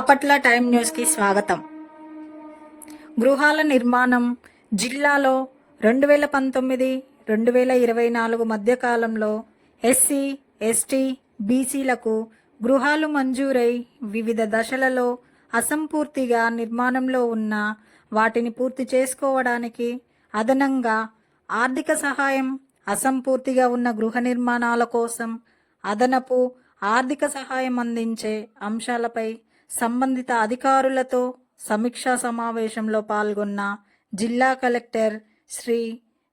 Bapatla time న్యూస్కి స్వాగతం. గృహాల నిర్మాణం జిల్లాలో రెండు వేల పంతొమ్మిది రెండు వేల ఇరవై నాలుగు మధ్యకాలంలో ఎస్సీ ఎస్టీ బీసీలకు గృహాలు మంజూరై వివిధ దశలలో అసంపూర్తిగా నిర్మాణంలో ఉన్న వాటిని పూర్తి చేసుకోవడానికి అదనంగా ఆర్థిక సహాయం అసంపూర్తిగా ఉన్న గృహ నిర్మాణాల కోసం అదనపు ఆర్థిక సహాయం అందించే అంశాలపై సంబంధిత అధికారులతో సమీక్షా సమావేశంలో పాల్గొన్న జిల్లా కలెక్టర్ శ్రీ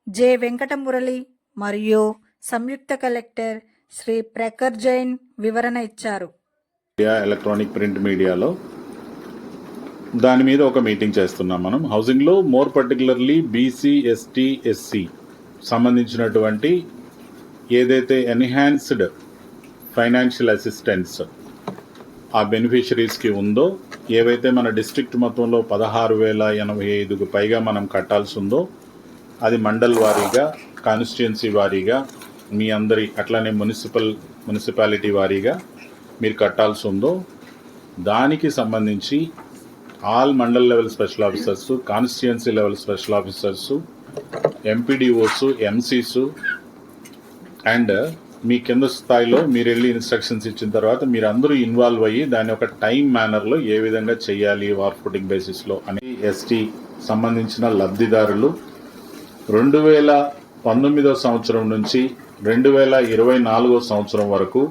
జె వెంకటమురళి మరియు సంయుక్త కలెక్టర్ శ్రీ ప్రకర్ జైన్ వివరణ ఇచ్చారు. ఎలక్ట్రానిక్ ప్రింట్ మీడియాలో దాని మీద ఒక మీటింగ్ చేస్తున్నాం మనం. హౌసింగ్లో more particularly BC ST SC సంబంధించినటువంటి ఏదైతే ఎన్హాన్స్డ్ ఫైనాన్షియల్ అసిస్టెన్స్ ఆ బెనిఫిషరీస్కి ఉందో ఏవైతే మన డిస్ట్రిక్ట్ మొత్తంలో పదహారు వేల ఎనభై ఐదుకు పైగా మనం కట్టాల్సి ఉందో అది మండల్ వారీగా కాన్స్టిట్యున్సీ వారీగా మీ అందరి అట్లానే మున్సిపల్ మున్సిపాలిటీ వారీగా మీరు కట్టాల్సి ఉందో దానికి సంబంధించి all mandal level special officers constituency level special officers MPDOs MCs and మీ కింద స్థాయిలో మీరు వెళ్ళి ఇన్స్ట్రక్షన్స్ ఇచ్చిన తర్వాత మీరు అందరూ ఇన్వాల్వ్ అయ్యి దాని ఒక టైం మేనర్లో ఏ విధంగా చేయాలి వార్ ఫుటింగ్ బేసిస్లో అని ఎస్టీ సంబంధించిన లబ్ధిదారులు రెండు వేల పంతొమ్మిదో సంవత్సరం నుంచి రెండు వేల ఇరవై నాలుగో సంవత్సరం వరకు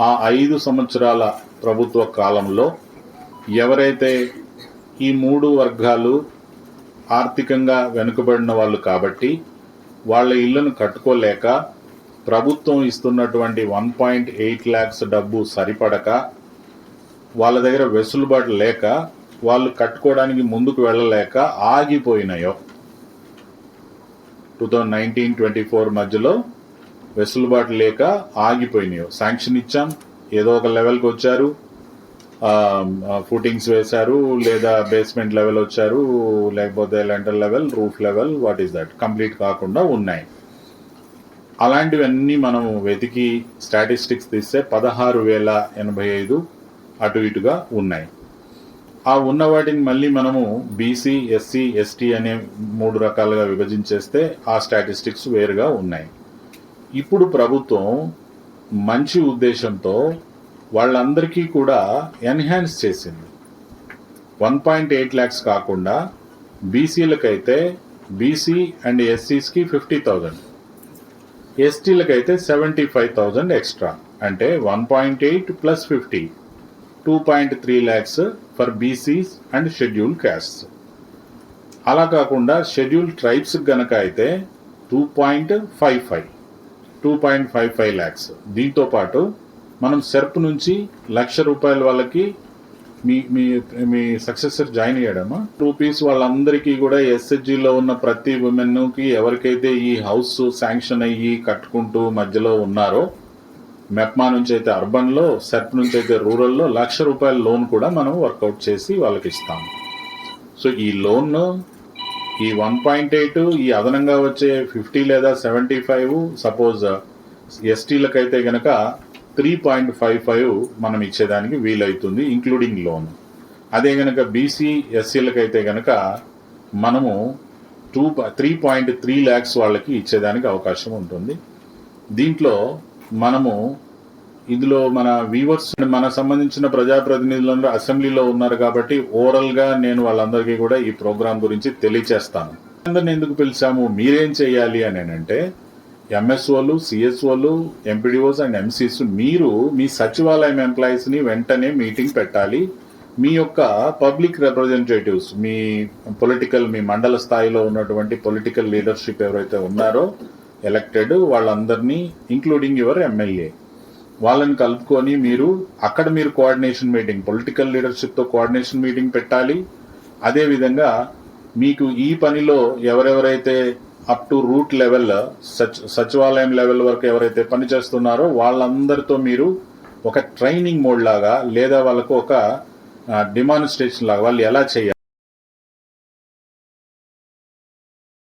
ఆ ఐదు సంవత్సరాల ప్రభుత్వ కాలంలో ఎవరైతే ఈ మూడు వర్గాలు ఆర్థికంగా వెనుకబడిన వాళ్ళు కాబట్టి వాళ్ళ ఇళ్ళను కట్టుకోలేక ప్రభుత్వం ఇస్తున్నటువంటి వన్ పాయింట్ ఎయిట్ ల్యాక్స్ డబ్బు సరిపడక వాళ్ళ దగ్గర వెసులుబాటు లేక వాళ్ళు కట్టుకోవడానికి ముందుకు వెళ్ళలేక ఆగిపోయినాయో. Two thousand nineteen twenty four మధ్యలో వెసులుబాటు లేక ఆగిపోయినాయో. శాంక్షన్ ఇచ్చాం. ఏదో ఒక లెవెల్కి వచ్చారు. ఫుటింగ్స్ వేశారు. లేదా బేస్మెంట్ లెవెల్ వచ్చారు. లేకపోతే lintel level roof level what is that complete కాకుండా ఉన్నాయి. అలాంటివన్నీ మనం వెతికి స్టాటిస్టిక్స్ తీస్తే పదహారు వేల ఎనభై ఐదు అటు ఇటుగా ఉన్నాయి. ఆ ఉన్న వాటిని మళ్ళీ మనము బీసీ ఎస్సీ ఎస్టీ అనే మూడు రకాలుగా విభజించేస్తే ఆ స్టాటిస్టిక్స్ వేరుగా ఉన్నాయి. ఇప్పుడు ప్రభుత్వం మంచి ఉద్దేశంతో వాళ్ళందరికీ కూడా ఎన్హాన్స్ చేసింది. వన్ పాయింట్ ఎయిట్ ల్యాక్స్ కాకుండా బీసీలకైతే బీసీ అండ్ ఎస్సీస్కి ఫిఫ్టీ థౌజండ్. ఎస్టీలకైతే సెవెంటీ ఫైవ్ థౌజండ్ ఎక్స్ట్రా అంటే one point eight plus fifty two point three lakhs for BCs and schedule castes అలా కాకుండా షెడ్యూల్ ట్రైబ్స్ గనక అయితే two point five five two point five five lakhs దీంతో పాటు మనం SERP నుంచి లక్ష రూపాయల వాళ్ళకి మీ మీ మీ సక్సెసర్ జాయిన్ అయ్యాడమ్మా? రూపీస్ వాళ్ళందరికీ కూడా ఎస్హెచ్జిలో ఉన్న ప్రతి ఉమెన్కి ఎవరికైతే ఈ హౌస్ శాంక్షన్ అయ్యి కట్టుకుంటూ మధ్యలో ఉన్నారో మెప్మా నుంచి అయితే అర్బన్లో సెర్ప్ నుంచి అయితే రూరల్లో లక్ష రూపాయల లోన్ కూడా మనం వర్కౌట్ చేసి వాళ్ళకి ఇస్తాం. సో ఈ లోన్ ఈ వన్ పాయింట్ ఎయిట్ ఈ అదనంగా వచ్చే ఫిఫ్టీ లేదా సెవెంటీ ఫైవ్ సపోజ్ ఎస్టీలకైతే గనక త్రీ పాయింట్ ఫైవ్ ఫైవ్ మనం ఇచ్చేదానికి వీలవుతుంది ఇంక్లూడింగ్ లోన్ అదే గనక బీసీ ఎస్సీలకైతే గనక మనము two three point three lakhs వాళ్ళకి ఇచ్చేదానికి అవకాశం ఉంటుంది. దీంట్లో మనము ఇందులో మన వీవర్స్ మన సంబంధించిన ప్రజాప్రతినిధులందరూ అసెంబ్లీలో ఉన్నారు కాబట్టి ఓవరాల్గా నేను వాళ్ళందరికీ కూడా ఈ ప్రోగ్రాం గురించి తెలియచేస్తాను. అందరిని ఎందుకు పిలిచాము? మీరేం చేయాలి అని అంటే ఎంఎస్ఓలు సిఎస్ఓలు ఎంపీడీఓస్ అండ్ ఎంసీస్ మీరు మీ సచివాలయం ఎంప్లాయీస్ని వెంటనే మీటింగ్ పెట్టాలి. మీ యొక్క పబ్లిక్ రిప్రజెంటేటివ్స్ మీ పొలిటికల్ మీ మండల స్థాయిలో ఉన్నటువంటి పొలిటికల్ లీడర్షిప్ ఎవరైతే ఉన్నారో ఎలక్టెడ్ వాళ్ళందరినీ ఇంక్లూడింగ్ యువర్ ఎమ్మెల్యే వాళ్ళని కలుపుకొని మీరు అక్కడ మీరు కోఆర్డినేషన్ మీటింగ్ పొలిటికల్ లీడర్షిప్తో కోఆర్డినేషన్ మీటింగ్ పెట్టాలి. అదేవిధంగా మీకు ఈ పనిలో ఎవరెవరైతే up to root level such సచివాలయం లెవెల్ వరకు ఎవరైతే పనిచేస్తున్నారో వాళ్ళందరితో మీరు ఒక ట్రైనింగ్ మోడ్ లాగా లేదా వాళ్ళకు ఒక డిమాన్స్ట్రేషన్ లాగా వాళ్ళు ఎలా చేయాలి?